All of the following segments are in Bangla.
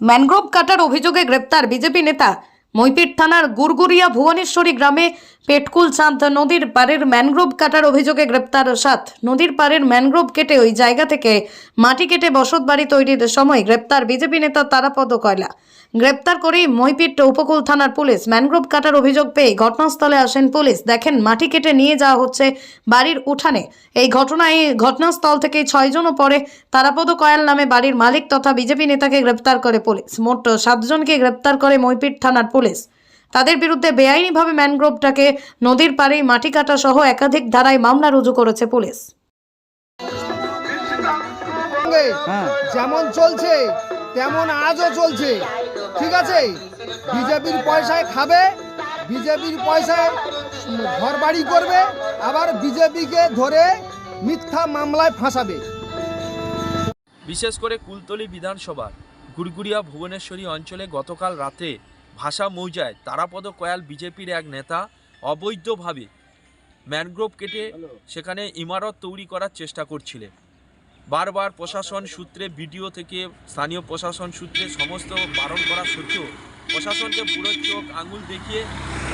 ম্যানগ্রোভ কাটার অভিযোগে গ্রেপ্তার বিজেপি নেতা মৈপিট থানার গুরগুরিয়া ভুবনেশ্বরী গ্রামে পেটকুল চাঁদ নদীর পাড়ের ম্যানগ্রোভ কাটার অভিযোগে গ্রেপ্তার সাত। নদীর পাড়ের ম্যানগ্রোভ কেটে ওই জায়গা থেকে মাটি কেটে বসত বাড়ি তৈরির সময় গ্রেপ্তার বিজেপি নেতা তারাপদ কয়লা। গ্রেপ্তার করেই মৈপিট উপকূল থানার পুলিশ ম্যানগ্রোভ কাটার অভিযোগ পেয়ে ঘটনাস্থলে আসেন পুলিশ। দেখেন, মাটি কেটে নিয়ে যাওয়া হচ্ছে বাড়ির উঠানে। এই ঘটনায় ঘটনাস্থল থেকে ছয়জনও পরে তারাপদ কয়াল নামে বাড়ির মালিক তথা বিজেপি নেতাকে গ্রেপ্তার করে পুলিশ। মোট সাতজনকে গ্রেপ্তার করে মৈপিট থানার পুলিশ। তাদের বিরুদ্ধে বেআইনিভাবে ম্যানগ্রোভটাকে নদীর পাড়েই মাটি কাটা সহ একাধিক ধারায় মামলা রুজু করেছে পুলিশ। হ্যাঁ। যেমন চলছে তেমন আজও চলছে। ঠিক আছে? বিজেপির পয়সায় খাবে বিজেপির পয়সায় ঘর বাড়ি করবে আবার বিজেপিকে ধরে মিথ্যা মামলায় ফাঁসাবে। বিশেষ করে কুলতলি বিধানসভার গুড়গুড়িয়া ভুবনেশ্বরী অঞ্চলে গতকাল রাতে ভাষা মৌজায় তারাপদ কয়াল বিজেপির এক নেতা অবৈধভাবে ম্যানগ্রোভ কেটে সেখানে ইমারত তৈরি করার চেষ্টা করছিলেন। বারবার প্রশাসন সূত্রে বিডিও থেকে স্থানীয় প্রশাসন সূত্রে সমস্ত বারণ করা সত্ত্বেও প্রশাসনকে পুরো চোখ আঙুল দেখিয়ে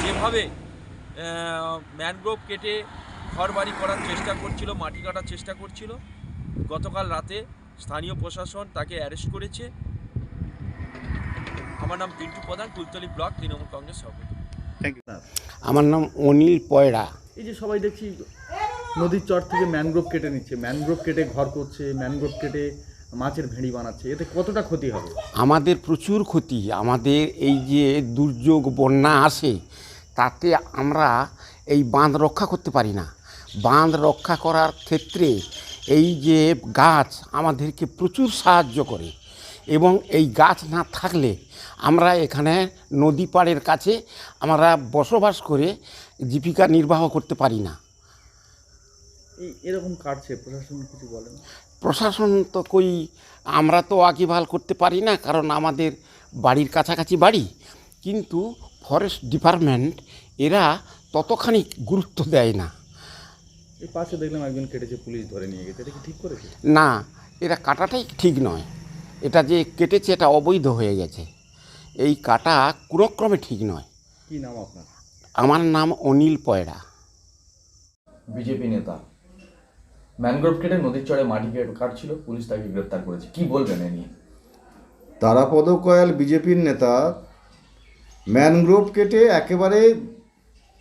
যেভাবে ম্যানগ্রোভ কেটে ঘর বাড়ি করার চেষ্টা করছিল মাটি কাটার চেষ্টা করছিল গতকাল রাতে স্থানীয় প্রশাসন তাকে অ্যারেস্ট করেছে। আমার নাম পিন্টু প্রধান কুলতলি ব্লক তৃণমূল কংগ্রেস সভাপতি। আমার নাম অনিল পয়রা। এই যে সবাই দেখছি নদীর চর থেকে ম্যানগ্রোভ কেটে নিচ্ছে ম্যানগ্রোভ কেটে ঘর করছে ম্যানগ্রোভ কেটে মাছের ভেড়ি বানাচ্ছে এতে কতটা ক্ষতি হবে? আমাদের প্রচুর ক্ষতি। আমাদের এই যে দুর্যোগ বন্যা আসে তাতে আমরা এই বাঁধ রক্ষা করতে পারি না। বাঁধ রক্ষা করার ক্ষেত্রে এই যে গাছ আমাদেরকে প্রচুর সাহায্য করে। এবং এই গাছ না থাকলে আমরা এখানে নদী পাড়ের কাছে আমরা বসবাস করে জীবিকা নির্বাহ করতে পারি না। এই এরকম কাটছে প্রশাসন কিছু বলে প্রশাসন তো কই আমরা তো আকিভাল করতে পারি না কারণ আমাদের বাড়ির কাছাকাছি বাড়ি। কিন্তু ফরেস্ট ডিপার্টমেন্ট এরা ততখানি গুরুত্ব দেয় না। পাশে দেখলাম একজন কেটেছে পুলিশ ধরে নিয়ে গেছে। এটা কি ঠিক করেছে? না এরা কাটাটাই ঠিক নয়। এটা যে কেটেছে এটা অবৈধ হয়ে গেছে। এই কাটা কোনোক্রমে ঠিক নয়। কি নাম আপনার? আমার নাম অনিল পয়রা। বিজেপি নেতা। ম্যানগ্রোভ কেটে নদীর চরে মাটি কেটে কাটছিল পুলিশ তাকে গ্রেপ্তার করেছে। কি বলবেন এ নিয়ে? তারাপদ কয়াল বিজেপির নেতা ম্যানগ্রোভ কেটে একেবারে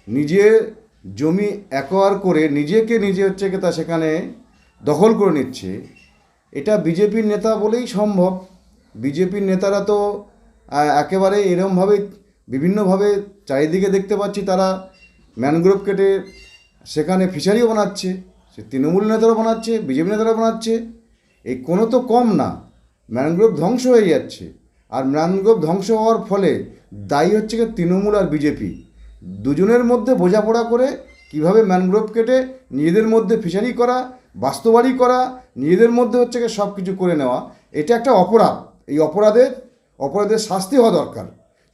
নিজে জমি অ্যাকোয়ার করে নিজেকে নিজে হচ্ছে কি তা সেখানে দখল করে নিচ্ছে। এটা বিজেপির নেতা বলেই সম্ভব। বিজেপির নেতারা তো একেবারে এরমভাবে বিভিন্নভাবে চারিদিকে দেখতে পাচ্ছি তারা ম্যানগ্রোভ কেটে সেখানে ফিশারিও বানাচ্ছে, সে তৃণমূল নেতারা বানাচ্ছে, বিজেপি নেতারা বানাচ্ছে। এই কোনো তো কম না, ম্যানগ্রোভ ধ্বংস হয়ে যাচ্ছে। আর ম্যানগ্রোভ ধ্বংস হওয়ার ফলে দায়ী হচ্ছে কি তৃণমূল আর বিজেপি। দুজনের মধ্যে বোঝাপড়া করে কীভাবে ম্যানগ্রোভ কেটে নিজেদের মধ্যে ফিশারি করা বাস্তবাড়ি করা নিজেদের মধ্যে হচ্ছে কি সব কিছু করে নেওয়া এটা একটা অপরাধ। এই অপরাধের অপরাধের শাস্তি হওয়া দরকার।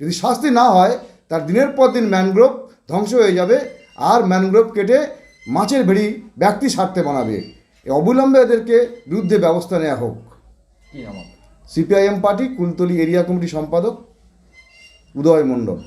যদি শাস্তি না হয় তার দিনের পর দিন ম্যানগ্রোভ ধ্বংস হয়ে যাবে আর ম্যানগ্রোভ কেটে মাছের ভেড়ি ব্যক্তি স্বার্থে বানাবে। এই অবিলম্বে এদেরকে বিরুদ্ধে ব্যবস্থা নেওয়া হোক? CPIM party Kultali area committee সম্পাদক উদয় মণ্ডল।